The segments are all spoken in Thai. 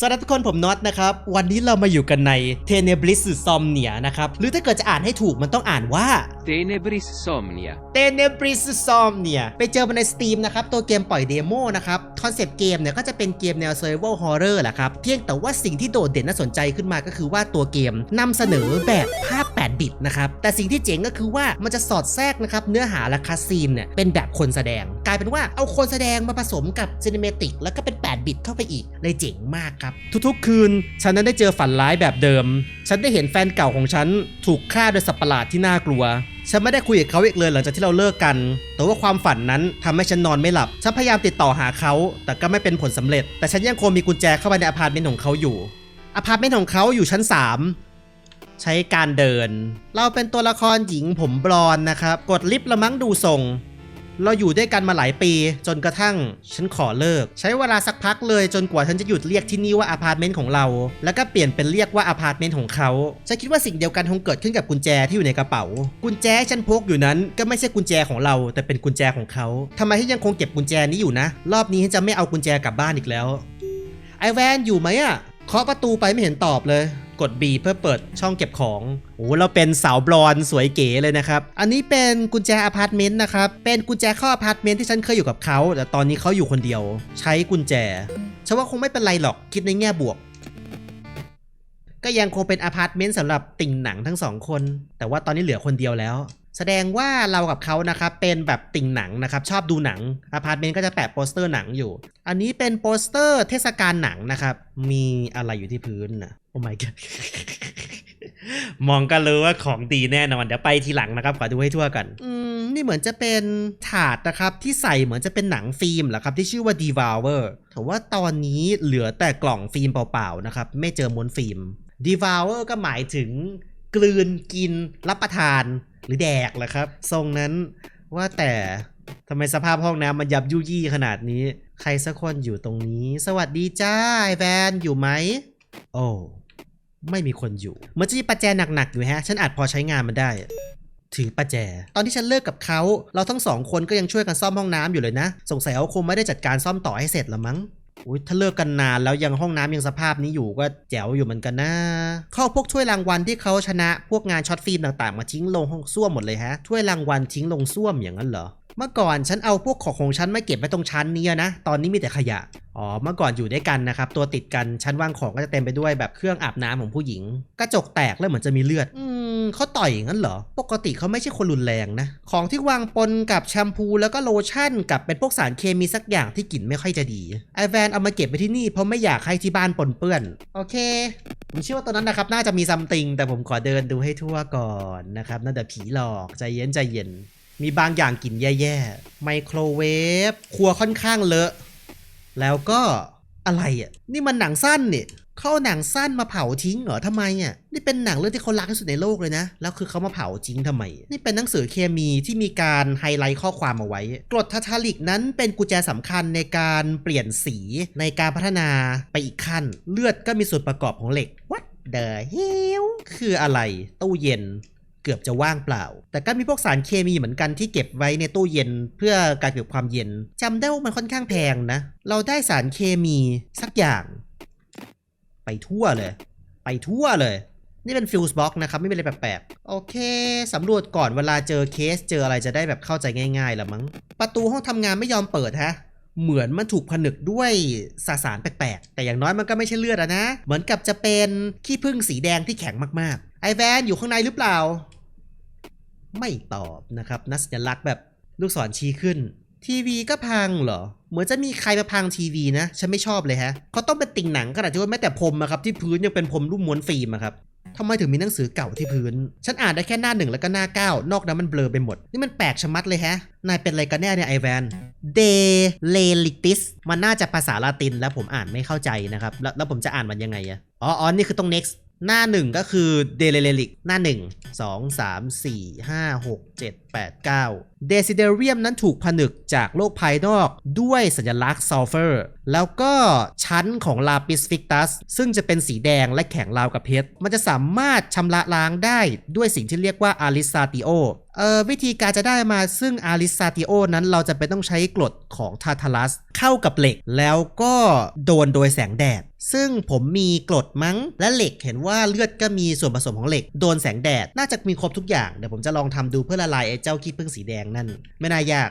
สวัสดีทุกคนผมน็อตนะครับ วันนี้เรามาอยู่กันใน Tenebris Somnia นะครับ หรือถ้าเกิดจะอ่านให้ถูกมันต้องอ่านว่า Tenebris Somnia. Tenebris Somnia ไปเจอมาใน Steam นะครับ ตัวเกมปล่อยเดโมนะครับ คอนเซปต์เกมเนี่ยก็จะเป็นเกมแนว Survival Horror แหละครับ เพียงแต่ว่าสิ่งที่โดดเด่นน่าสนใจขึ้นมาก็คือว่าตัวเกมนำเสนอแบบภาพ8 บิตนะครับ แต่สิ่งที่เจ๋งก็คือว่ามันจะสอดแทรกนะครับเนื้อหาและคัสซีนเนี่ยเป็นแบบคนแสดง กลายเป็นว่าเอาคนแสดงมาผสมกับซีนิเมติกแล้วก็เป็น 8 บิตเข้าไปอีกเลยเจ๋งมากครับ ทุกๆ คืน ฉันนั้นได้เจอฝันร้ายแบบเดิม ฉันได้เห็นแฟนเก่าของฉันถูกฆ่าโดยสัตว์ประหลาดที่น่ากลัวฉันไม่ได้คุยกับเขาอีกเลยหลังจากที่เราเลิกกัน แต่ว่าความฝันนั้นทำให้ฉันนอนไม่หลับ ฉันพยายามติดต่อหาเขา แต่ก็ไม่เป็นผลสำเร็จ แต่ฉันยังคงมีกุญแจเข้าไปในอพาร์ตเมนต์ของเขาอยู่ อพาร์ตเมนต์ของเขาอยู่ชั้น 3 ใช้การเดิน เราเป็นตัวละครหญิงผมบลอนนะครับ กดลิฟต์ละมั้งดูทรงเราอยู่ด้วยกันมาหลายปี จนกระทั่ง ฉันขอเลิก ใช้เวลาสักพักเลยจนกว่าฉันจะหยุดเรียกที่นี่ว่าอพาร์ตเมนต์ของเรา แล้วก็เปลี่ยนเป็นเรียกว่าอพาร์ตเมนต์ของเขาฉันคิดว่าสิ่งเดียวกันคงเกิดขึ้นกับกุญแจที่อยู่ในกระเป๋า กุญแจที่ฉันพกอยู่นั้นก็ไม่ใช่กุญแจของเรา แต่เป็นกุญแจของเขาทำไมที่ยังคงเก็บกุญแจนี้อยู่นะ รอบนี้ฉันจะไม่เอากุญแจกลับบ้านอีกแล้วไอแวนอยู่ไหมอะเคาะประตูไปไม่เห็นตอบเลย กด B เพื่อเปิดช่องเก็บของ โอ้เราเป็นสาวบลอนสวยเก๋เลยนะครับ อันนี้เป็นกุญแจอพาร์ตเมนต์นะครับ เป็นกุญแจเข้าอพาร์ตเมนต์ที่ฉันเคยอยู่กับเขา แต่ตอนนี้เขาอยู่คนเดียว ใช้กุญแจฉันว่าคงไม่เป็นไรหรอกคิดในแง่บวก ก็ยังคงเป็นอพาร์ตเมนต์สำหรับติ่งหนังทั้งสองคน แต่ว่าตอนนี้เหลือคนเดียวแล้วแสดงว่าเรากับเขานะครับเป็นแบบติ่งหนังนะครับ ชอบดูหนังอพาร์ตเมนต์ก็จะแปะโปสเตอร์หนังอยู่ อันนี้เป็นโปสเตอร์เทศกาลหนังนะครับ มีอะไรอยู่ที่พื้นนะ my god มองก็รู้ว่าของดีแน่นอน เดี๋ยวไปทีหลังนะครับ ขอดูให้ทั่วกัน อืม นี่เหมือนจะเป็นถาดนะครับ ที่ใส่เหมือนจะเป็นหนังฟิล์มเหรอครับ ที่ชื่อว่า Devour แต่ว่าตอนนี้เหลือแต่กล่องฟิล์มเปล่าๆนะครับ ไม่เจอม้วนฟิล์ม Devour ก็หมายถึงกลืนกินรับประทานหรือแดกเหรอครับ ทรงนั้นว่าแต่ทำไมสภาพห้องน้ำมันยับยุยี่ขนาดนี้ ใครสักคนอยู่ตรงนี้ สวัสดีจ้าไอแวนอยู่ไหม โอ้ ไม่มีคนอยู่เหมือนจะมีประแจหนักๆอยู่ฮะ ฉันอาจพอใช้งานมันได้ถือประแจ ตอนที่ฉันเลิกกับเขา เราทั้งสองคนก็ยังช่วยกันซ่อมห้องน้ำอยู่เลยนะ สงสัยเขาคงไม่ได้จัดการซ่อมต่อให้เสร็จละมั้งอุ้ยถ้าเลิกกันนานแล้วยังห้องน้ำยังสภาพนี้อยู่ก็แจ๋วอยู่เหมือนกันนะ เข้าพวกถ้วยรางวัลที่เขาชนะพวกงานช็อตฟิล์มต่างๆ มาทิ้งลงห้องส้วมหมดเลยฮะ ถ้วยรางวัลทิ้งลงส้วมอย่างนั้นเหรอเมื่อก่อนฉันเอาพวกของของฉันมาเก็บไว้ตรงชั้นนี้นะ ตอนนี้มีแต่ขยะ อ๋อ เมื่อก่อนอยู่ด้วยกันนะครับ ตัวติดกันชั้นวางของก็จะเต็มไปด้วยแบบเครื่องอาบน้ำของผู้หญิง กระจกแตกแล้วเหมือนจะมีเลือด อืมเขาต่อยอย่างนั้นเหรอ ปกติเขาไม่ใช่คนรุนแรงนะ ของที่วางปนกับแชมพูแล้วก็โลชั่นกับเป็นพวกสารเคมีสักอย่างที่กลิ่นไม่ค่อยจะดีไอแวนเอามาเก็บไว้ที่นี่เพราะไม่อยากให้ที่บ้านปนเปื้อน โอเค ผมเชื่อว่าตอนนั้นนะครับน่าจะมีซัมติงแต่ผมขอเดินดูให้ทั่วก่อนนะครับน่าจะผีหลอกใจเย็นใจเย็น มีบางอย่างกลิ่นแย่ๆ ไมโครเวฟ ครัวค่อนข้างเลอะ แล้วก็อะไรอะ นี่มันหนังสั้นเนี่ยเขาเอาหนังสั้นมาเผาทิ้งเหรอทำไมอะ นี่เป็นหนังเรื่องที่เขารักที่สุดในโลกเลยนะ แล้วคือเขามาเผาทิ้งทำไม นี่เป็นหนังสือเคมีที่มีการไฮไลท์ข้อความเอาไว้ กรดทาทาลิกนั้นเป็นกุญแจสำคัญในการเปลี่ยนสีในการพัฒนาไปอีกขั้น เลือดก็มีส่วนประกอบของเหล็ก What the hell คืออะไร ตู้เย็น กือบจะว่างเปล่า แต่ก็มีพวกสารเคมีเหมือนกันที่เก็บไว้ในตู้เย็นเพื่อการเก็บความเย็นจำได้ว่ามันค่อนข้างแพงนะ เราได้สารเคมีสักอย่าง ไปทั่วเลย ไปทั่วเลย นี่เป็นฟิวส์บ็อกนะครับไม่เป็นอะไรแปลกๆโอเคสำรวจก่อนเวลาเจอเคสเจออะไรจะได้แบบเข้าใจง่ายๆละมั้งประตูห้องทำงานไม่ยอมเปิดฮะเหมือนมันถูกผนึกด้วยสสารแปลกๆ แต่อย่างน้อยมันก็ไม่ใช่เลือดอะนะ เหมือนกับจะเป็นขี้ผึ้งสีแดงที่แข็งมากๆ ไอแวนอยู่ข้างในหรือเปล่า ไม่ตอบนะครับนัสัญลักษณ์แบบลูกศรชี้ขึ้น ทีวีก็พังเหรอ เหมือนจะมีใครมาพังทีวีนะ ฉันไม่ชอบเลยฮะเขาต้องเป็นติ่งหนังขนาดที่ว่าแม้แต่พรมอะครับที่พื้นยังเป็นพรมรูปม้วนฟิล์มอะครับทำไมถึงมีหนังสือเก่าที่พื้น ฉันอ่านได้แค่หน้าหนึ่งแล้วก็หน้าเก้านอกนั้นมันเบลอไปหมด นี่มันแปลกชะมัดเลยฮะ นายเป็นอะไรกันแน่เนี่ยไอแวนเดเลลิติสมันน่าจะภาษาลาตินแล้วผมอ่านไม่เข้าใจนะครับ แล้วแล้วผมจะอ่านมันยังไงอะอ๋ออ๋อนี่คือตรง next หน้าหนึ่งก็คือเดเลลิกหน้าหนึ่งสองสามสี่ห้าหกเจ็ดแปดเก้าเดซิเดเรียมนั้นถูกผนึกจากโลกภายนอกด้วยสัญลักษณ์ซัลเฟอร์ แล้วก็ชั้นของลาปิสฟิกตัส ซึ่งจะเป็นสีแดงและแข็งราวกับเพชร มันจะสามารถชำระล้างได้ด้วยสิ่งที่เรียกว่าอาริซาติโอ วิธีการจะได้มาซึ่งอาริซาติโอนั้นเราจะเป็นต้องใช้กรดของทาทารัสเข้ากับเหล็ก แล้วก็โดนโดยแสงแดด ซึ่งผมมีกรดมั้ง และเหล็กเห็นว่าเลือดก็มีส่วนผสมของเหล็ก โดนแสงแดด น่าจะมีครบทุกอย่าง เดี๋ยวผมจะลองทำดูเพื่อละลายไอ้เจ้าขี้ผึ้งสีแดงนั่น ไม่น่ายาก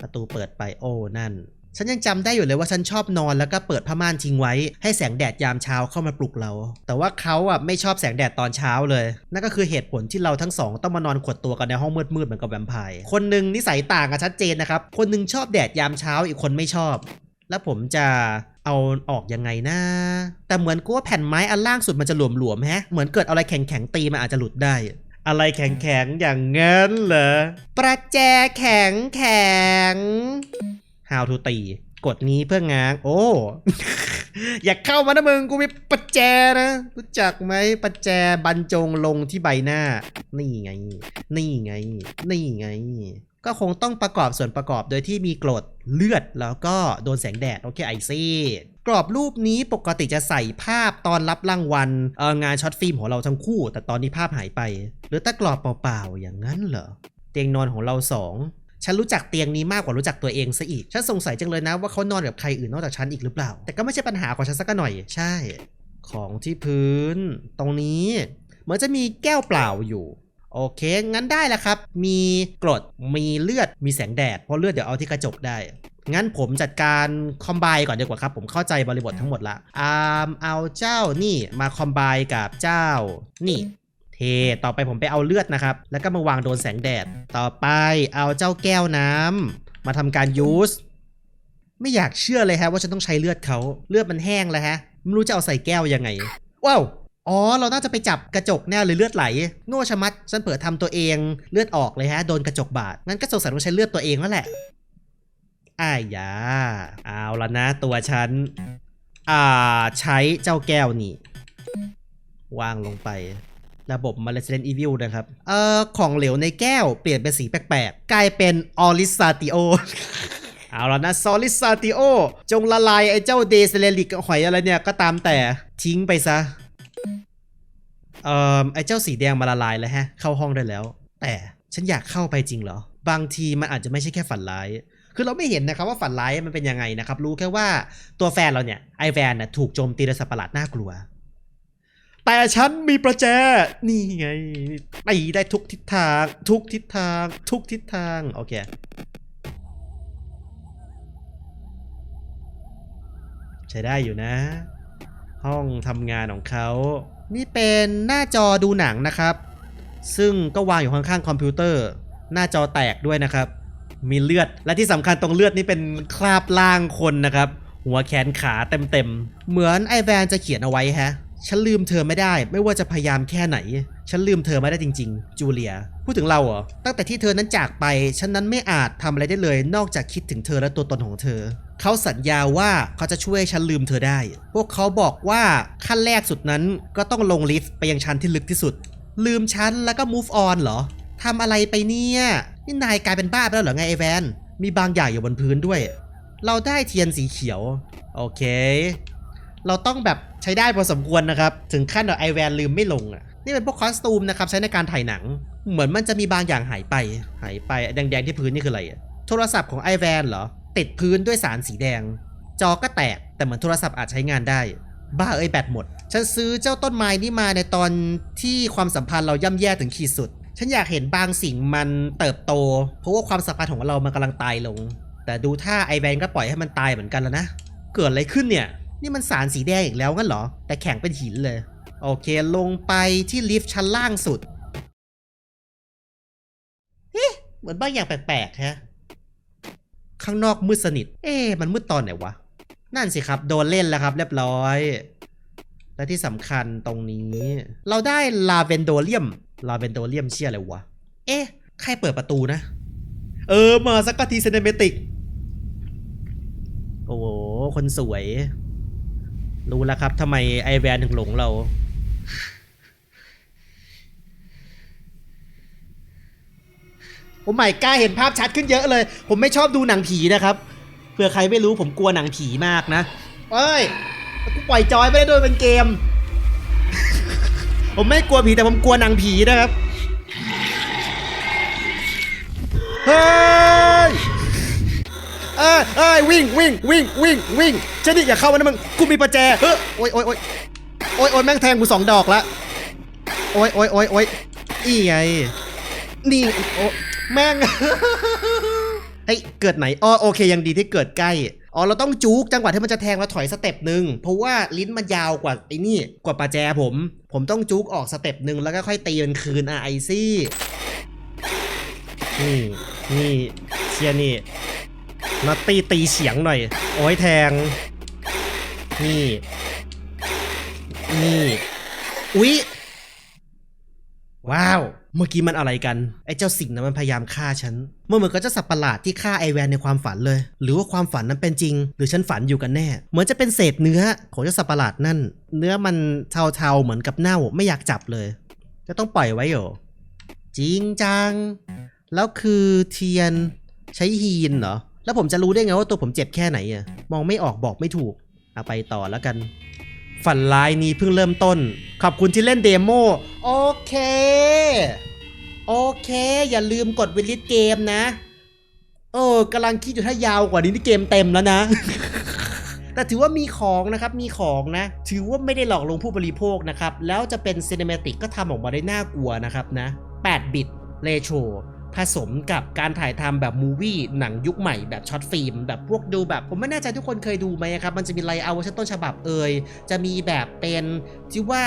ประตูเปิดไปโอ้นั่น ฉันยังจำได้อยู่เลยว่าฉันชอบนอนแล้วก็เปิดผ้าม่านทิ้งไว้ ให้แสงแดดยามเช้าเข้ามาปลุกเรา แต่ว่าเขาอะไม่ชอบแสงแดดตอนเช้าเลย นั่นก็คือเหตุผลที่เราทั้งสองต้องมานอนขดตัวกันในห้องมืดๆเหมือนกับแวมไพร์คนหนึ่งนิสัยต่างกันชัดเจนนะครับ คนหนึ่งชอบแดดยามเช้าอีกคนไม่ชอบ แล้วผมจะเอาออกยังไงนะ แต่เหมือนกูว่าแผ่นไม้อันล่างสุดมันจะหลวมๆแฮะ เหมือนเกิดอะไรแข็งๆตีมันอาจจะหลุดได้อะไรแข็งๆ อย่างงั้นเหรอ ประแจแข็งแข็ง How to ตีกดนี้เพื่อง้าง โอ้ อย่าเข้ามานะมึง กูมีประแจนะ รู้จักไหมประแจบรรจงลงที่ใบหน้า นี่ไง นี่ไง นี่ไง ก็คงต้องประกอบส่วนประกอบโดยที่มีกรดเลือดแล้วก็โดนแสงแดด โอเคไอซี่กรอบรูปนี้ปกติจะใส่ภาพตอนรับรางวัลเอองานช็อตฟิล์มของเราทั้งคู่ แต่ตอนนี้ภาพหายไป หรือถ้ากรอบเปล่าๆอย่างนั้นเหรอเตียงนอนของเราสอง ฉันรู้จักเตียงนี้มากกว่ารู้จักตัวเองซะอีก ฉันสงสัยจังเลยนะว่าเขานอนกับใครอื่นนอกจากฉันอีกหรือเปล่า แต่ก็ไม่ใช่ปัญหาของฉันสักหน่อย ใช่ ของที่พื้น ตรงนี้ เหมือนจะมีแก้วเปล่าอยู่ โอเค งั้นได้แล้วครับ มีกรด มีเลือด มีแสงแดด เพราะเลือดเดี๋ยวเอาที่กระจกได้ งั้นผมจัดการคอมไบก่อนดีกว่าครับ ผมเข้าใจบริบททั้งหมดละอามเอาเจ้านี่มาคอมไบกับเจ้านี่ เท ต่อไปผมไปเอาเลือดนะครับ แล้วก็มาวางโดนแสงแดด ต่อไปเอาเจ้าแก้วน้ำมาทำการยูส ไม่อยากเชื่อเลยฮะว่าฉันต้องใช้เลือดเขา เลือดมันแห้งแล้วฮะ ไม่รู้จะเอาใส่แก้วยังไง ว้าว อ๋อ เราน่าจะไปจับกระจกแน่เลยเลือดไหล โง่ชะมัด ฉันเผลอทำตัวเองเลือดออกเลยฮะ โดนกระจกบาด งั้นก็สงสัยต้องใช้เลือดตัวเองแล้วแหละอ้ายยา เอาละนะตัวฉัน อ่า ใช้เจ้าแก้วนี่ วางลงไป ระบบมา Resident Evil นะครับ เอ่อ ของเหลวในแก้วเปลี่ยนเป็นสีแปลกๆ กลายเป็นออริซาติโอเอาแล้วนะซอลิซาติโอ จงละลายไอ้เจ้าเดซเลลิกหอยอะไรเนี่ยก็ตามแต่ทิ้งไปซะ เอ่อ ไอ้เจ้าสีแดงมาละลายแล้วฮะ เข้าห้องได้แล้ว แต่ฉันอยากเข้าไปจริงเหรอ บางทีมันอาจจะไม่ใช่แค่ฝันร้ายคือเราไม่เห็นนะครับว่าฝันร้ายมันเป็นยังไงนะครับ รู้แค่ว่าตัวแฟนเราเนี่ยไอแวนน่ะถูกโจมตีโดยสัตว์ประหลาดน่ากลัว แต่ฉันมีประแจ นี่ไงตีได้ทุกทิศทาง ทุกทิศทาง ทุกทิศทาง โอเค ใช้ได้อยู่นะ ห้องทำงานของเขา นี่เป็นหน้าจอดูหนังนะครับ ซึ่งก็วางอยู่ข้างๆคอมพิวเตอร์ หน้าจอแตกด้วยนะครับ มีเลือด และที่สำคัญตรงเลือดนี่เป็นคราบล่างคนนะครับ หัวแขนขาเต็มๆ เหมือนไอแวนจะเขียนเอาไว้ฮะ ฉันลืมเธอไม่ได้ ไม่ว่าจะพยายามแค่ไหน ฉันลืมเธอไม่ได้จริง ๆ จูเลีย พูดถึงเราเหรอ ตั้งแต่ที่เธอนั้นจากไป ฉันนั้นไม่อาจทำอะไรได้เลย นอกจากคิดถึงเธอและตัวตนของเธอ เขาสัญญาว่าเขาจะช่วยฉันลืมเธอได้ พวกเขาบอกว่าขั้นแรกสุดนั้นก็ต้องลงลิฟต์ไปยังชั้นที่ลึกที่สุด ลืมฉันแล้วก็ move on เหรอทำอะไรไปเนี่ยนี่นายกลายเป็นบ้าไปแล้วเหรอไงไอแวนมีบางอย่างอยู่บนพื้นด้วย เราได้เทียนสีเขียว โอเค เราต้องแบบ ช้ได้พอสมควรนะครับ ถึงขั้นแบบไอแวนลืมไม่ลงอะนี่เป็นพวกคอสตูมนะครับใช้ในการถ่ายหนัง เหมือนมันจะมีบางอย่างหายไป หายไปแดงๆที่พื้นนี่คืออะไรอะโทรศัพท์ของไอแวนเหรอ ติดพื้นด้วยสารสีแดง จอก็แตกแต่เหมือนโทรศัพท์อาจใช้งานได้ บ้าเอ้ยแบตหมด ฉันซื้อเจ้าต้นไม้นี่มาในตอนที่ความสัมพันธ์เราย่ำแย่ถึงขีดสุด ฉันอยากเห็นบางสิ่งมันเติบโต เพราะว่าความสัมพันธ์ของเรามันกำลังตายลง แต่ดูท่าไอแวนก็ปล่อยให้มันตายเหมือนกันแล้วนะ เกิดอะไรขึ้นเนี่ย นี่มันสารสีแดงอีกแล้วงั้นเหรอ แต่แข็งเป็นหินเลย โอเค ลงไปที่ลิฟต์ชั้นล่างสุดเอ๊ะเหมือนบางอย่างแปลกๆฮะ ข้างนอกมืดสนิท เอ๊ะมันมืดตอนไหนวะ นั่นสิครับ โดนเล่นแล้วครับ เรียบร้อย และที่สำคัญตรงนี้ เราได้ลาเวนโดเลียม ลาเวนโดเลียมเชี่ยอะไรวะ เอ๊ะ ใครเปิดประตูนะ เออ มาสักทีเซนเมติก โอ้โห คนสวย รู้แล้วครับทำไมไอแวนถึงหลงเราตโอ้ไม่กล้าเห็นภาพชัดขึ้นเยอะเลย ผมไม่ชอบดูหนังผีนะครับ เผื่อใครไม่รู้ผมกลัวหนังผีมากนะ เอ้ยกูปล่อยจอยไม่ได้ด้วยเป็นเกม ผมไม่กลัวผีแต่ผมกลัวหนังผีนะครับ เฮ้ย เอ้ยเอ้ยวิ่งวิ่งวิ่งวิ่งวิ่งเจนี่อย่าเข้ามานะมึงกูมีประแจเฮ้ยโอ้ยโอ้ยโอ้ยโอ้ยโอ้ยแม่งแทงกูสองดอกละโอ้ยโอ้ยโอ้ยโอ้ยอีไงนี่โอ้แม่ง เฮ้ยเกิดไหนอ๋อโอเคยังดีที่เกิดใกล้อ๋อเราต้องจุกจังหวะที่มันจะแทงเราถอยสเต็ปหนึ่งเพราะว่าลิ้นมันยาวกว่าไอ้นี่กว่าประแจผม ผมต้องจุกออกสเต็ปหนึ่งแล้วก็ค่อยตีมันคืนอะไอซี่นี่นี่เชียร์ มาตีตีเฉียงหน่อย โอ้ยแทง นี่ นี่ อุ๊ย ว้าว เมื่อกี้มันอะไรกัน ไอ้เจ้าสิ่งนั้นมันพยายามฆ่าฉัน เมื่อเหมือนกับเจ้าสัตว์ประหลาดที่ฆ่าไอแวนในความฝันเลย หรือว่าความฝันนั้นเป็นจริง หรือฉันฝันอยู่กันแน่ เหมือนจะเป็นเศษเนื้อของเจ้าสัตว์ประหลาดนั่น เนื้อมันเทาๆเหมือนกับเน่า ไม่อยากจับเลย จะต้องปล่อยไว้เหรอ จริงจัง แล้วคือเทียนใช้ฮีนเหรอ แล้วผมจะรู้ได้ไงว่าตัวผมเจ็บแค่ไหนอะมองไม่ออกบอกไม่ถูกเอาไปต่อแล้วกัน ฝันร้ายนี้เพิ่งเริ่มต้น ขอบคุณที่เล่นเดโมโอเค โอเค อย่าลืมกดวิลิตเกมนะ เออกำลังคิดอยู่ถ้ายาวกว่านี้นี่เกมเต็มแล้วนะ แต่ถือว่ามีของนะครับ มีของนะ ถือว่าไม่ได้หลอกลวงผู้บริโภคนะครับ แล้วจะเป็นซีนิเมติกก็ทำออกมาได้น่ากลัวนะครับนะ 8 บิต เรโช ผสมกับการถ่ายทำแบบมูวี่หนังยุคใหม่แบบช็อตฟิล์มแบบพวกดูแบบ ผมไม่แน่ใจทุกคนเคยดูไหมครับ มันจะมีไลเอาเวอร์ชันต้นฉบับเอ่ยจะมีแบบเป็นที่ว่า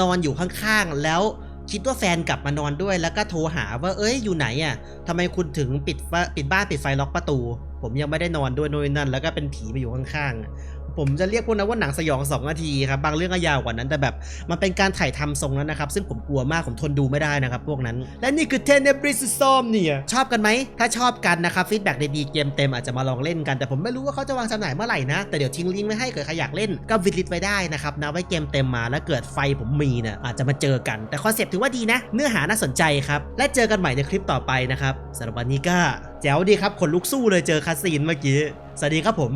นอนอยู่ข้างๆ แล้วคิดว่าแฟนกลับมานอนด้วยแล้วก็โทรหาว่าเอ้ยอยู่ไหนอะทำไมคุณถึงปิดปิดบ้านปิดไฟล็อกประตู ผมยังไม่ได้นอนด้วยโน่นนั่น แล้วก็เป็นผีมาอยู่ข้างๆ ผมจะเรียกพวกนั้นว่าหนังสยอง2นาทีครับบางเรื่องก็ยาวกว่านั้นแต่แบบมันเป็นการถ่ายทำทรงนั้นนะครับ ซึ่งผมกลัวมากผมทนดูไม่ได้นะครับพวกนั้น และนี่คือ t e n e b r i s s o m เนี่ยชอบกันไหมถ้าชอบกันนะครับฟีดแบ็กดีเกมเต็มอาจจะมาลองเล่นกันแต่ผมไม่รู้ว่าเขาจะวางจำหน่ายเมื่อไหร่นะ แต่เดี๋ยวทิ้งลิงก์ไว้ให้เกิดใครอยากเล่นก็วิดลิสไว้ได้นะครับนะไว้เกมเต็มมาแล้วเกิดไฟผมมีเนี่ยอาจจะมาเจอกัน แต่คอนเซปต์ถือว่าดีนะ เนื้อหาน่าสนใจครับและเจอกันใหม่ในคลิปต่อไปนะครับสำหรับวันนี้ก็แจ๋วดีครับขนลุกสู้เลยเจอคาสซีนเมื่อกี้สวัสดีครับผม